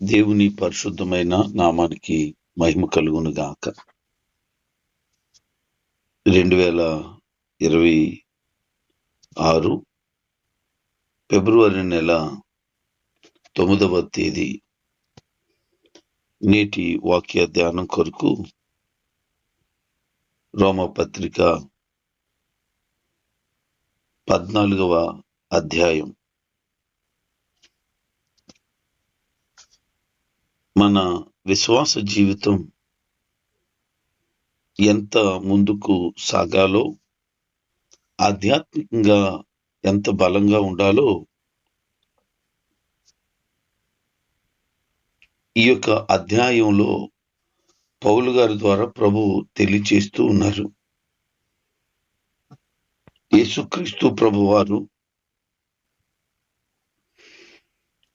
దేవుని పరిశుద్ధమైన నామానికి మహిమ కలుగును గాక రెండు వేల ఇరవై ఆరు ఫిబ్రవరి నెల తొమ్మిదవ తేదీ నేటి వాక్య ధ్యానం కొరకు రోమపత్రిక పద్నాలుగవ అధ్యాయం. మన విశ్వాస జీవితం ఎంత ముందుకు సాగాలో ఆధ్యాత్మికంగా ఎంత బలంగా ఉండాలో ఈ యొక్క అధ్యాయంలో పౌలు గారి ద్వారా ప్రభు తెలియచేస్తూ ఉన్నారు. యేసుక్రీస్తు ప్రభువారు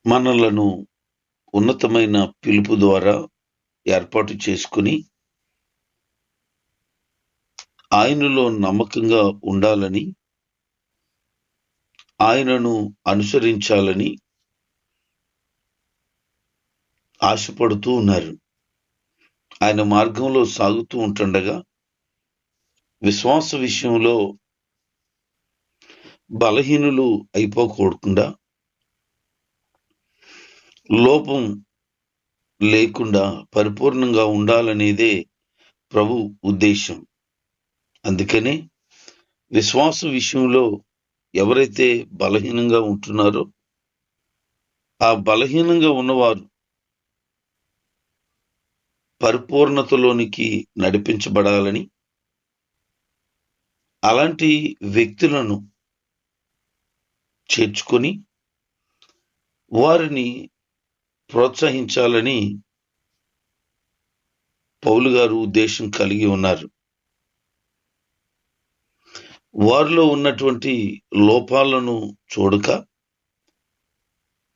మనలను ఉన్నతమైన పిలుపు ద్వారా ఏర్పాటు చేసుకుని ఆయనలో నమ్మకంగా ఉండాలని ఆయనను అనుసరించాలని ఆశపడుతూ ఉన్నారు. ఆయన మార్గంలో సాగుతూ ఉంటుండగా విశ్వాస విషయంలో బలహీనులు అయిపోకూడకుండా లోపం లేకుండా పరిపూర్ణంగా ఉండాలనేదే ప్రభు ఉద్దేశం. అందుకనే విశ్వాస విషయంలో ఎవరైతే బలహీనంగా ఉంటున్నారో ఆ బలహీనంగా ఉన్నవారు పరిపూర్ణతలోనికి నడిపించబడాలని అలాంటి వ్యక్తులను చేర్చుకొని వారిని ప్రోత్సహించాలని పౌలు గారు ఉద్దేశం కలిగి ఉన్నారు. వారిలో ఉన్నటువంటి లోపాలను చూడక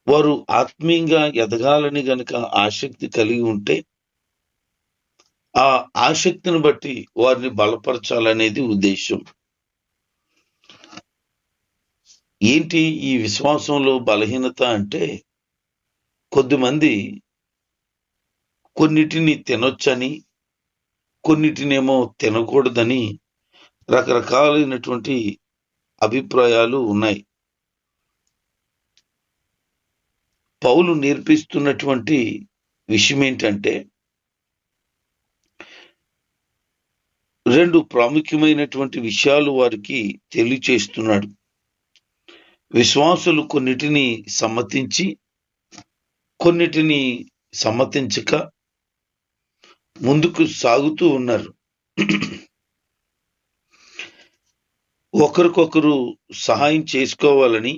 వారు ఆత్మీయంగా ఎదగాలని గనక ఆసక్తి కలిగి ఉంటే ఆ ఆసక్తిని బట్టి వారిని బలపరచాలనేది ఉద్దేశం ఏంటి ఈ విశ్వాసంలో బలహీనత అంటే కొద్దిమంది కొన్నిటిని తినొచ్చని కొన్నిటినేమో తినకూడదని రకరకాలైనటువంటి అభిప్రాయాలు ఉన్నాయి. పౌలు నేర్పిస్తున్నటువంటి విషయం ఏంటంటే రెండు ప్రాముఖ్యమైనటువంటి విషయాలు వారికి తెలియచేస్తున్నాడు. విశ్వాసులు కొన్నిటిని సమ్మతించి కొన్నిటిని సమ్మతించక ముందుకు సాగుతూ ఉన్నారు. ఒకరికొకరు సహాయం చేసుకోవాలని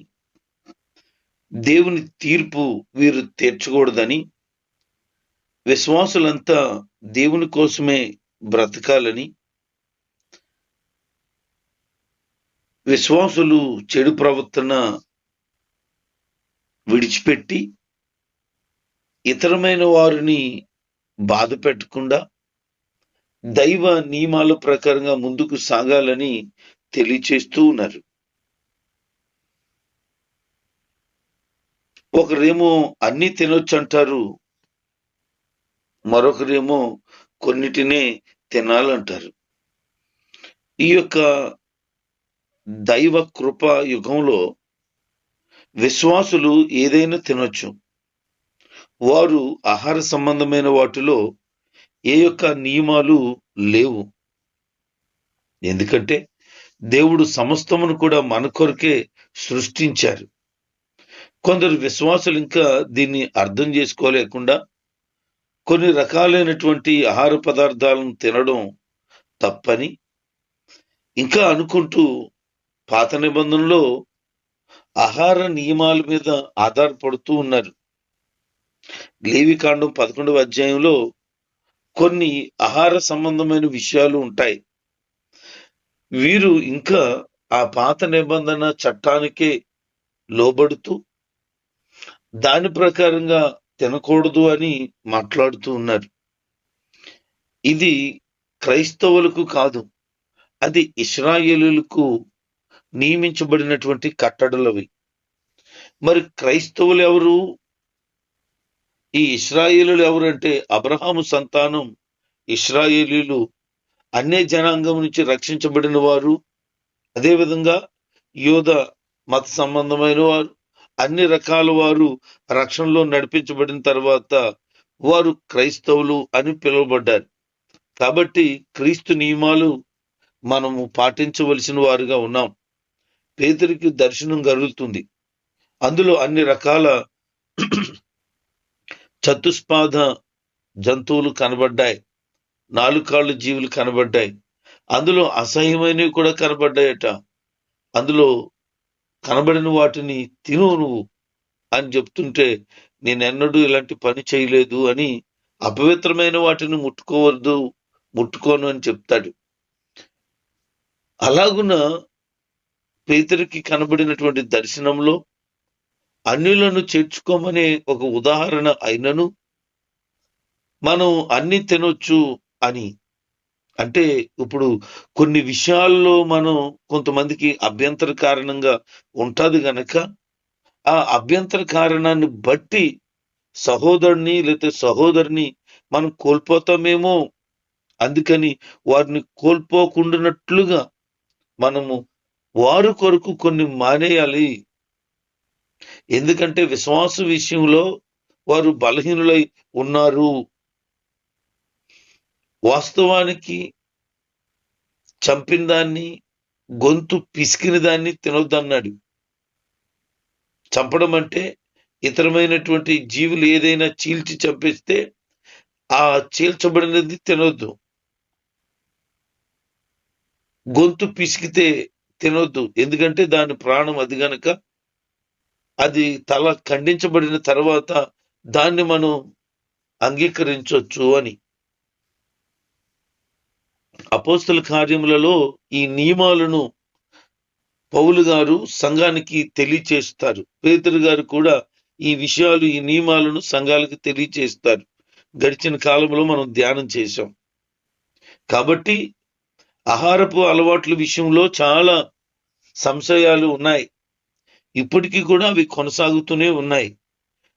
దేవుని తీర్పు వీరు తీర్చకూడదని విశ్వాసులంతా దేవుని కోసమే బ్రతకాలని విశ్వాసులు చెడు ప్రవర్తన విడిచిపెట్టి ఇతరమైన వారిని బాధ పెట్టకుండా దైవ నియమాల ప్రకారంగా ముందుకు సాగాలని తెలియచేస్తూ ఉన్నారు. ఒకరేమో అన్ని తినొచ్చు అంటారు మరొకరేమో కొన్నిటినే తినాలంటారు. ఈ యొక్క దైవ కృప యుగంలో విశ్వాసులు ఏదైనా తినొచ్చు. వారు ఆహార సంబంధమైన వాటిలో ఏ యొక్క నియమాలు లేవు. ఎందుకంటే దేవుడు సమస్తమును కూడా మన కొరకే సృష్టించారు. కొందరు విశ్వాసులు ఇంకా దీన్ని అర్థం చేసుకోలేకుండా కొన్ని రకాలైనటువంటి ఆహార పదార్థాలను తినడం తప్పని ఇంకా అనుకుంటూ పాత నిబంధనలో ఆహార నియమాల మీద ఆధారపడుతూ ఉన్నారు. లేవికాండం పదకొండవ అధ్యాయంలో కొన్ని ఆహార సంబంధమైన విషయాలు ఉంటాయి. వీరు ఇంకా ఆ పాత నిబంధన చట్టానికే లోబడుతూ దాని ప్రకారంగా తినకూడదు అని మాట్లాడుతూ ఉన్నారు. ఇది క్రైస్తవులకు కాదు అది ఇస్రాయేలులకు నియమించబడినటువంటి కట్టడలవి. మరి క్రైస్తవులు ఎవరు? ఈ ఇస్రాయేలులు ఎవరంటే? అబ్రహాము సంతానం. ఇస్రాయేలీలు అన్య జనాంగం నుంచి రక్షించబడిన వారు. అదేవిధంగా యోధ మత సంబంధమైన వారు. అన్ని రకాల వారు రక్షణలో నడిపించబడిన తర్వాత వారు క్రైస్తవులు అని పిలువబడ్డారు. కాబట్టి క్రీస్తు నియమాలు మనము పాటించవలసిన వారుగా ఉన్నాం. పేదరికి దర్శనం కలుగుతుంది. అందులో అన్ని రకాల చతుష్పాద జంతువులు కనబడ్డాయి. నాలుగు కాళ్ళు జీవులు కనబడ్డాయి. అందులో అసహ్యమైనవి కూడా కనబడ్డాయట. అందులో కనబడిన వాటిని తిను నువ్వు అని చెప్తుంటే నేనెన్నడూ ఇలాంటి పని చేయలేదు అని అపవిత్రమైన వాటిని ముట్టుకోవద్దు ముట్టుకోను అని చెప్తాడు. అలాగున పేదరికి కనబడినటువంటి దర్శనంలో అన్యులను చేర్చుకోమనే ఒక ఉదాహరణ అయినను మనం అన్ని తినొచ్చు అని. అంటే ఇప్పుడు కొన్ని విషయాల్లో మనం కొంతమందికి అభ్యంతర కారణంగా ఉంటుంది గనక ఆ అభ్యంతర కారణాన్ని బట్టి సహోదరుని లేకపోతే సహోదరిని మనం కోల్పోతామేమో. అందుకని వారిని కోల్పోకుండానట్లుగా మనము వారు కొరకు కొన్ని మానేయాలి. ఎందుకంటే విశ్వాస విషయంలో వారు బలహీనులై ఉన్నారు. వాస్తవానికి చంపిన దాన్ని గొంతు పిసికిన దాన్ని తినొద్దన్నాడు. చంపడం అంటే ఇతరమైనటువంటి జీవులు ఏదైనా చీల్చి చంపేస్తే ఆ చీల్చబడినది తినొద్దు. గొంతు పిసికితే తినొద్దు. ఎందుకంటే దాని ప్రాణం అది గనక అది తల ఖండించబడిన తర్వాత దాన్ని మనం అంగీకరించవచ్చు అని. అపోస్తల కార్యములలో ఈ నియమాలను పౌలు గారు సంఘానికి తెలియచేస్తారు. పేతురు గారు కూడా ఈ విషయాలు ఈ నియమాలను సంఘాలకు తెలియచేస్తారు. గడిచిన కాలంలో మనం ధ్యానం చేశాం. కాబట్టి ఆహారపు అలవాట్ల విషయంలో చాలా సంశయాలు ఉన్నాయి. ఇప్పటికీ కూడా అవి కొనసాగుతూనే ఉన్నాయి.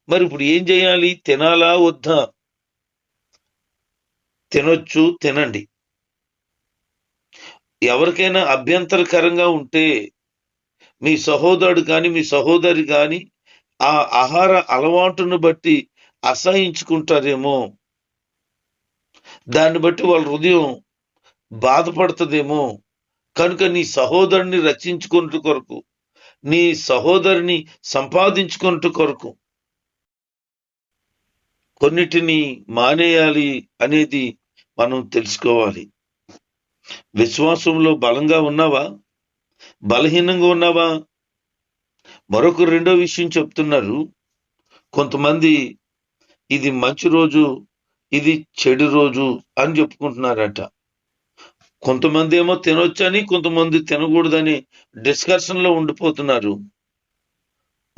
మరి ఇప్పుడు ఏం చేయాలి? తినాలా? వద్దా? తినొచ్చు తినండి. ఎవరికైనా అభ్యంతరకరంగా ఉంటే మీ సహోదరుడు కానీ మీ సహోదరి కానీ ఆ ఆహార అలవాటును బట్టి అసహించుకుంటారేమో. దాన్ని బట్టి వాళ్ళ హృదయం బాధపడుతుందేమో. కనుక నీ సహోదరుని రక్షించుకున్న కొరకు నీ సహోదరిని సంపాదించుకున్నట్టు కొరకు. కొన్నిటిని మానేయాలి అనేది మనం తెలుసుకోవాలి. విశ్వాసంలో బలంగా ఉన్నావా? బలహీనంగా ఉన్నావా? మరొక రెండో విషయం చెప్తున్నారు. కొంతమంది ఇది మంచి రోజు ఇది చెడు రోజు అని చెప్పుకుంటున్నారట. కొంతమంది ఏమో తినొచ్చని కొంతమంది తినకూడదని డిస్కషన్లో ఉండిపోతున్నారు.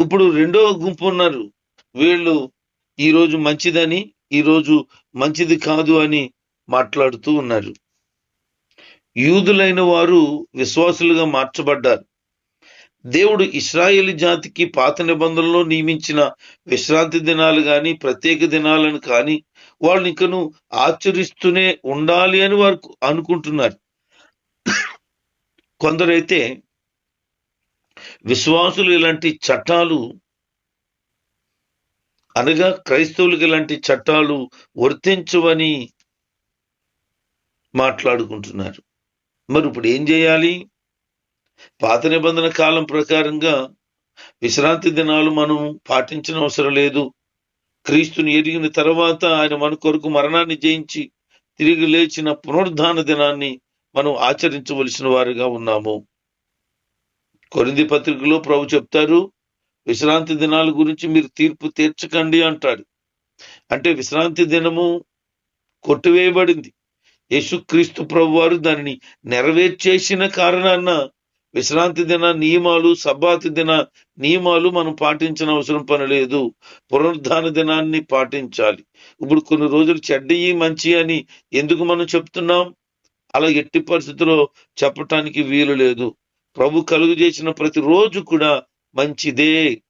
ఇప్పుడు రెండో గుంపు ఉన్నారు. వీళ్ళు ఈరోజు మంచిదని ఈరోజు మంచిది కాదు అని మాట్లాడుతూ ఉన్నారు. యూదులైన వారు విశ్వాసులుగా మార్చబడ్డారు. దేవుడు ఇస్రాయేల్ జాతికి పాత నిబంధనలో నియమించిన విశ్రాంతి దినాలు కానీ ప్రత్యేక దినాలను కానీ వాళ్ళు ఇంకను ఆచరిస్తూనే ఉండాలి అని వారు అనుకుంటున్నారు. కొందరైతే విశ్వాసులు ఇలాంటి చట్టాలు అనగా క్రైస్తవులకు ఇలాంటి చట్టాలు వర్తించవని మాట్లాడుకుంటున్నారు. మరి ఇప్పుడు ఏం చేయాలి? పాత నిబంధన కాలం ప్రకారంగా విశ్రాంతి దినాలు మనం పాటించిన అవసరం లేదు. క్రీస్తుని ఎరిగిన తర్వాత ఆయన మన కొరకు మరణాన్ని జయించి తిరిగి లేచిన పునరుద్ధాన దినాన్ని మనం ఆచరించవలసిన వారిగా ఉన్నాము. కొరింది పత్రికలో ప్రభు చెప్తారు విశ్రాంతి దినాల గురించి మీరు తీర్పు తీర్చకండి అంటాడు. అంటే విశ్రాంతి దినము కొట్టివేయబడింది. యేసుక్రీస్తు ప్రభు వారు దానిని నెరవేర్చేసిన కారణాన విశ్రాంతి దిన నియమాలు సబ్బాతి దిన నియమాలు మనం పాటించిన అవసరం పని లేదు. పునరుద్ధాన దినాన్ని పాటించాలి. ఇప్పుడు కొన్ని రోజులు చెడ్డయి మంచి అని ఎందుకు మనం చెప్తున్నాం? అలా ఎట్టి పరిస్థితుల్లో చెప్పటానికి వీలు లేదు. ప్రభు కలుగు చేసిన ప్రతి రోజు కూడా మంచిదే.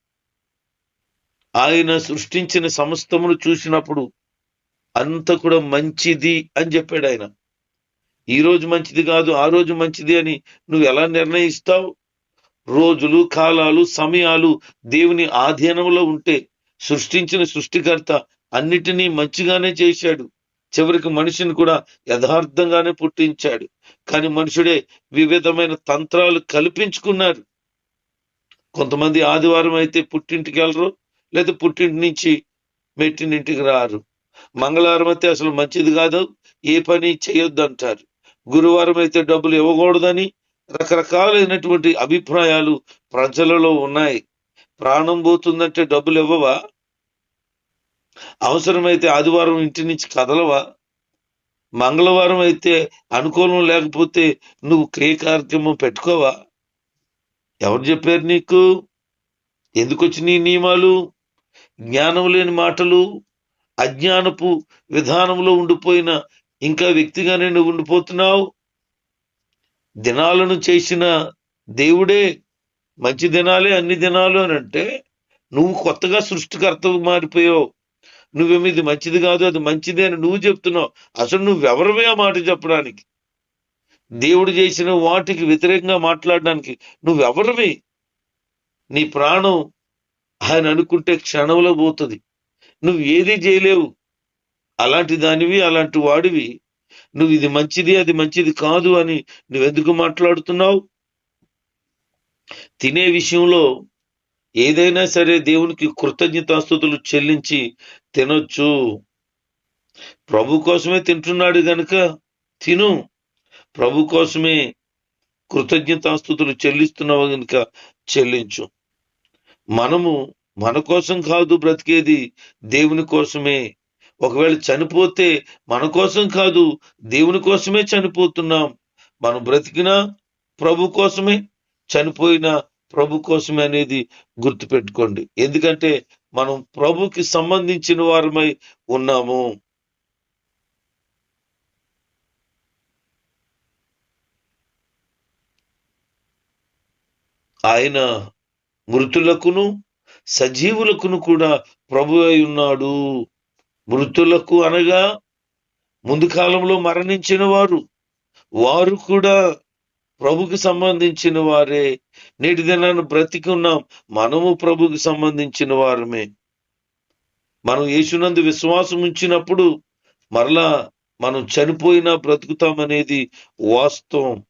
ఆయన సృష్టించిన సమస్తమును చూసినప్పుడు అంత కూడా మంచిది అని చెప్పాడు ఆయన. ఈ రోజు మంచిది కాదు ఆ రోజు మంచిది అని నువ్వు ఎలా నిర్ణయిస్తావు? రోజులు కాలాలు సమయాలు దేవుని ఆధీనంలో ఉంటే సృష్టించిన సృష్టికర్త అన్నిటినీ మంచిగానే చేశాడు. చివరికి మనిషిని కూడా యథార్థంగానే పుట్టించాడు. కానీ మనుషుడే వివిధమైన తంత్రాలు కల్పించుకున్నారు. కొంతమంది ఆదివారం అయితే పుట్టింటికి వెళ్ళరు లేదా పుట్టింటి నుంచి మెట్టినింటికి రారు. మంగళవారం అయితే అసలు మంచిది కాదు ఏ పని చేయొద్దు అంటారు గురువారం అయితే డబ్బులు ఇవ్వకూడదని రకరకాలైనటువంటి అభిప్రాయాలు ప్రజలలో ఉన్నాయి. ప్రాణం పోతుందంటే డబ్బులు ఇవ్వవా? అవసరమైతే ఆదివారం ఇంటి నుంచి కదలవా? మంగళవారం అయితే అనుకూలం లేకపోతే నువ్వు క్రియ కార్యక్రమం పెట్టుకోవా? ఎవరు చెప్పారు నీకు? ఎందుకు వచ్చినాయి నియమాలు? జ్ఞానం లేని మాటలు అజ్ఞానపు విధానంలో ఉండిపోయిన ఇంకా వ్యక్తిగానే నువ్వు ఉండిపోతున్నావు. దినాలను చేసిన దేవుడే మంచి దినాలే అన్ని దినాలు అని అంటే నువ్వు కొత్తగా సృష్టికర్త మారిపోయావు. నువ్వేమి ఇది మంచిది కాదు అది మంచిదే అని నువ్వు చెప్తున్నావు. అసలు నువ్వెవరివే ఆ మాట చెప్పడానికి? దేవుడు చేసిన వాటికి వ్యతిరేకంగా మాట్లాడడానికి నువ్వెవరివి నీ ప్రాణం ఆయన అనుకుంటే క్షణంలో పోతుంది. నువ్వు ఏది చేయలేవు. అలాంటి దానివి అలాంటి వాడివి. నువ్వు ఇది మంచిది అది మంచిది కాదు అని నువ్వెందుకు మాట్లాడుతున్నావు? తినే విషయంలో ఏదైనా సరే దేవునికి కృతజ్ఞతాస్థుతులు చెల్లించి తినొచ్చు. ప్రభు కోసమే తింటున్నాడు గనుక తిను. ప్రభు కోసమే కృతజ్ఞతాస్థుతులు చెల్లిస్తున్నావు గనుక చెల్లించు. మనము మన కోసం కాదు బ్రతికేది దేవుని కోసమే. ఒకవేళ చనిపోతే మన కోసం కాదు దేవుని కోసమే చనిపోతున్నాం. మనం బ్రతికినా ప్రభు కోసమే చనిపోయినా ప్రభు కోసమే అనేది గుర్తుపెట్టుకోండి. ఎందుకంటే మనం ప్రభుకి సంబంధించిన వారమై ఉన్నాము. ఆయన మృతులకును సజీవులకును కూడా ప్రభు అయి ఉన్నాడు. మృతులకు అనగా ముందు కాలంలో మరణించిన వారు వారు కూడా ప్రభుకి సంబంధించిన వారే. నేటి దినాన్ని బ్రతికున్నాం మనము ప్రభుకి సంబంధించిన వారమే. మనం యేసునందు విశ్వాసం ఉంచినప్పుడు మరలా మనం చనిపోయినా బ్రతుకుతామనేది వాస్తవం.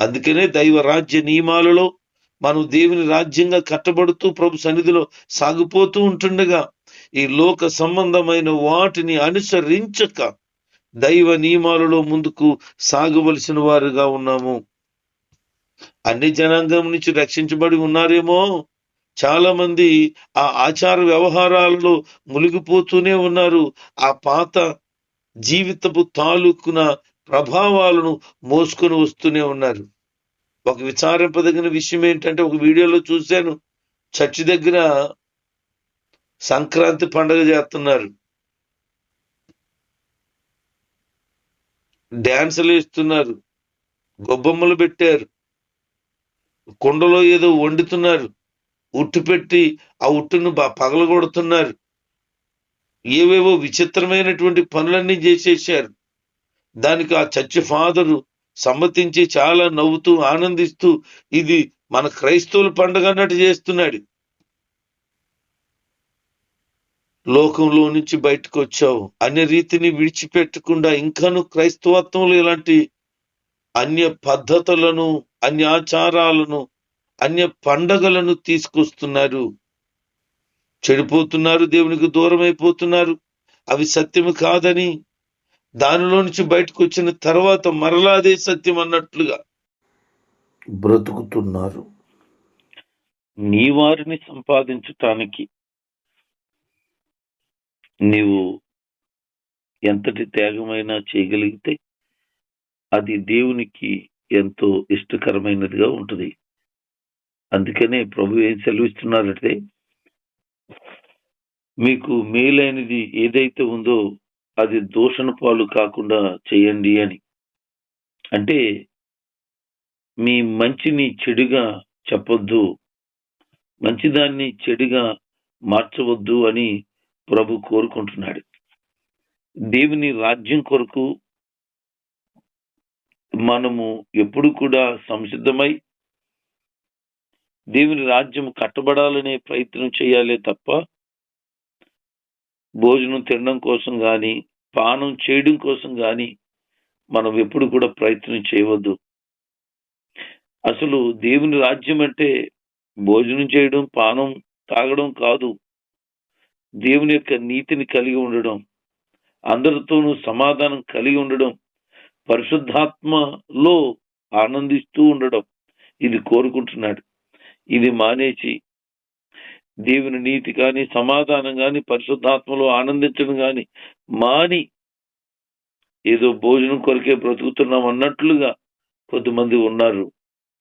అందుకనే దైవ రాజ్య నియమాలలో మనం దేవుని రాజ్యంగా కట్టబడుతూ ప్రభు సన్నిధిలో సాగిపోతూ ఉంటుండగా ఈ లోక సంబంధమైన వాటిని అనుసరించక దైవ నియమాలలో ముందుకు సాగవలసిన వారుగా ఉన్నాము. అన్ని జనాంగం నుంచి రక్షించబడి ఉన్నారేమో. చాలా మంది ఆ ఆచార వ్యవహారాలలో మునిగిపోతూనే ఉన్నారు. ఆ పాత జీవితపు తాలూకున ప్రభావాలను మోసుకొని వస్తూనే ఉన్నారు. ఒక విచారింపదగిన విషయం ఏంటంటే ఒక వీడియోలో చూశాను. చర్చి దగ్గర సంక్రాంతి పండగ చేస్తున్నారు. డ్యాన్సులు ఇస్తున్నారు గొబ్బమ్మలు పెట్టారు. కుండలో ఏదో వండుతున్నారు. ఉట్టు పెట్టి ఆ ఉట్టును పగలగొడుతున్నారు. ఏవేవో విచిత్రమైనటువంటి పనులన్నీ చేసేసారు దానికి ఆ చర్చి ఫాదరు సమ్మతించి చాలా నవ్వుతూ ఆనందిస్తూ ఇది మన క్రైస్తవుల పండుగ అన్నట్టు చేస్తున్నాడు. లోకంలో నుంచి బయటకు వచ్చావు అన్య రీతిని విడిచిపెట్టకుండా ఇంకాను క్రైస్తవత్వంలో ఇలాంటి అన్య పద్ధతులను అన్య ఆచారాలను అన్య పండగలను తీసుకొస్తున్నారు. చెడిపోతున్నారు దేవునికి దూరం అయిపోతున్నారు అవి సత్యము కాదని దానిలో నుంచి బయటకు వచ్చిన తర్వాత మరలా అదే సత్యం అన్నట్లుగా బ్రతుకుతున్నారు. నీ వారిని సంపాదించటానికి నీవు ఎంతటి త్యాగమైనా చేయగలిగితే అది దేవునికి ఎంతో ఇష్టకరమైనదిగా ఉంటుంది. అందుకనే ప్రభు ఏం సెలవిస్తున్నారంటే మీకు మేలైనది ఏదైతే ఉందో అది దూషణ పాలు కాకుండా చేయండి అని. అంటే మీ మంచిని చెడుగా చెప్పొద్దు మంచిదాన్ని చెడుగా మార్చవద్దు అని ప్రభు కోరుకుంటున్నాడు. దేవుని రాజ్యం కొరకు మనము ఎప్పుడు కూడా సంసిద్ధమై దేవుని రాజ్యం కట్టబడాలనే ప్రయత్నం చేయాలే తప్ప భోజనం తినడం కోసం కానీ పానం చేయడం కోసం కానీ మనం ఎప్పుడు కూడా ప్రయత్నం చేయవద్దు. అసలు దేవుని రాజ్యం అంటే భోజనం చేయడం పానం తాగడం కాదు. దేవుని యొక్క నీతిని కలిగి ఉండడం అందరితోనూ సమాధానం కలిగి ఉండడం పరిశుద్ధాత్మలో ఆనందిస్తూ ఉండడం ఇది కోరుకుంటున్నాడు. ఇది మానేసి దేవుని నీతి కానీ సమాధానం కానీ పరిశుద్ధాత్మలో ఆనందించడం కానీ మాని ఏదో భోజనం కొరకే బ్రతుకుతున్నాం అన్నట్లుగా కొంతమంది ఉన్నారు.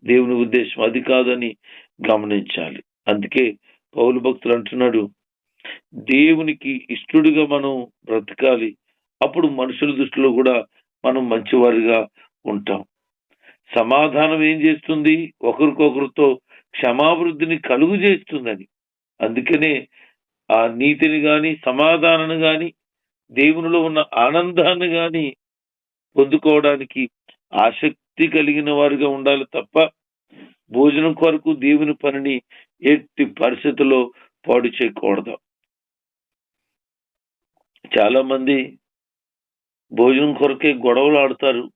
దేవుని ఉద్దేశం అది కాదని గమనించాలి. అందుకే పౌలు భక్తులు అంటున్నాడు దేవునికి ఇష్టడుగా మనం బ్రతకాలి. అప్పుడు మనుషుల దృష్టిలో కూడా మనం మంచివారిగా ఉంటాం. సమాధానం ఏం చేస్తుంది? ఒకరికొకరితో క్షమాభివృద్ధిని కలుగు చేస్తుందని. అందుకనే ఆ నీతిని గాని సమాధానాన్ని గాని దేవునిలో ఉన్న ఆనందాన్ని గాని పొందుకోవడానికి ఆసక్తి కలిగిన వారిగా ఉండాలి తప్ప భోజనం కొరకు దేవుని పనిని ఎట్టి పరిస్థితుల్లో పాడు చేయకూడదు. చాలామంది భోజనం కొరకే గొడవలు ఆడతారు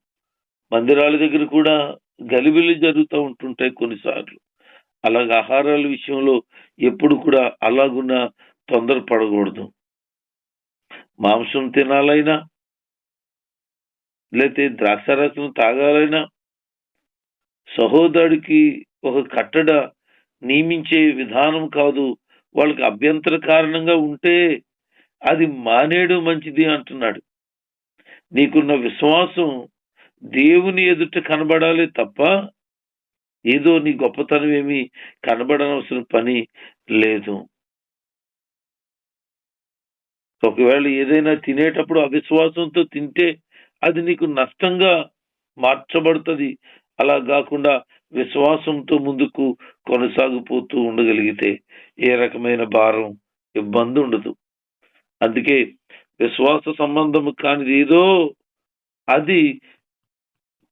మందిరాల దగ్గర కూడా గలిబిలి జరుగుతూ ఉంటుంటాయి కొన్నిసార్లు. అలాగ ఆహారాల విషయంలో ఎప్పుడు కూడా అలాగున్న తొందర పడకూడదు. మాంసం తినాలైనా లేతే ద్రాక్షారసం తాగాలైనా సహోదరుడికి ఒక కట్టడ నియమించే విధానం కాదు. వాళ్ళకి అభ్యంతర కారణంగా ఉంటే అది మానేయడం మంచిది అంటున్నాడు. నీకున్న విశ్వాసం దేవుని ఎదుట కనబడాలి తప్ప ఏదో నీ గొప్పతనం ఏమి కనబడనవసరం పని లేదు. ఒకవేళ ఏదైనా తినేటప్పుడు అవిశ్వాసంతో తింటే అది నీకు నష్టంగా మార్చబడుతుంది. అలా కాకుండా విశ్వాసంతో ముందుకు కొనసాగిపోతూ ఉండగలిగితే ఏ రకమైన భారం ఇబ్బంది ఉండదు అందుకే విశ్వాస సంబంధము కానిది ఏదో అది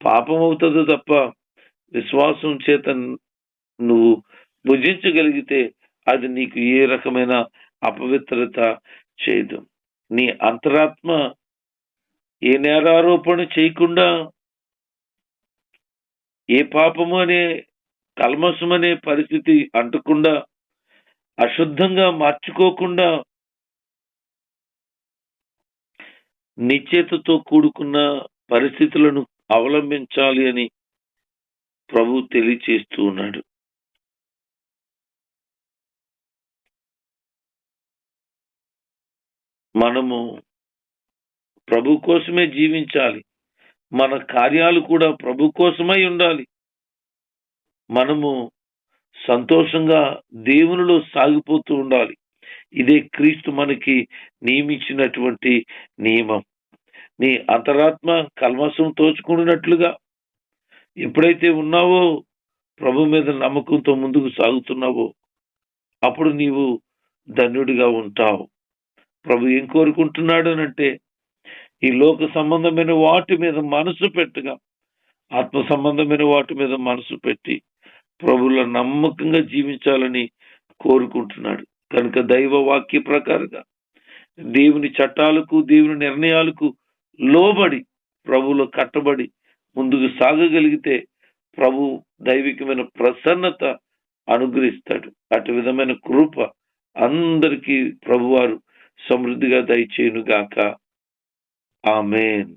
పాపం అవుతుంది తప్ప విశ్వాసం చేత నువ్వు భుజించగలిగితే అది నీకు ఏ రకమైన అపవిత్రత చేయదు. నీ అంతరాత్మ ఏ నేరారోపణ చేయకుండా ఏ పాపము అనే కల్మషం అనే పరిస్థితి అంటకుండా అశుద్ధంగా మార్చుకోకుండా నిశ్చేతతో కూడుకున్న పరిస్థితులను అవలంబించాలి అని ప్రభు తెలియచేస్తూ ఉన్నాడు. మనము ప్రభు కోసమే జీవించాలి. మన కార్యాలు కూడా ప్రభు కోసమై ఉండాలి. మనము సంతోషంగా దేవునిలో సాగిపోతూ ఉండాలి. ఇదే క్రీస్తు మనకి నియమించినటువంటి నియమం. నీ అంతరాత్మ కల్మసం తోచుకున్నట్లుగా ఎప్పుడైతే ఉన్నావో ప్రభు మీద నమ్మకంతో ముందుకు సాగుతున్నావో అప్పుడు నీవు ధన్యుడిగా ఉంటావు. ప్రభు ఏం కోరుకుంటున్నాడు అంటే ఈ లోక సంబంధమైన వాటి మీద మనసు పెట్టగా ఆత్మ సంబంధమైన వాటి మీద మనసు పెట్టి ప్రభుల నమ్మకంగా జీవించాలని కోరుకుంటున్నాడు. కనుక దైవ వాక్య ప్రకారంగా దేవుని చట్టాలకు దేవుని నిర్ణయాలకు లోబడి ప్రభులో కట్టబడి ముందుకు సాగగలిగితే ప్రభు దైవికమైన ప్రసన్నత అనుగ్రహిస్తాడు. అటు విధమైన కృప అందరికీ ప్రభువారు సమృద్ధిగా దయచేయునుగాక. ఆమెన్.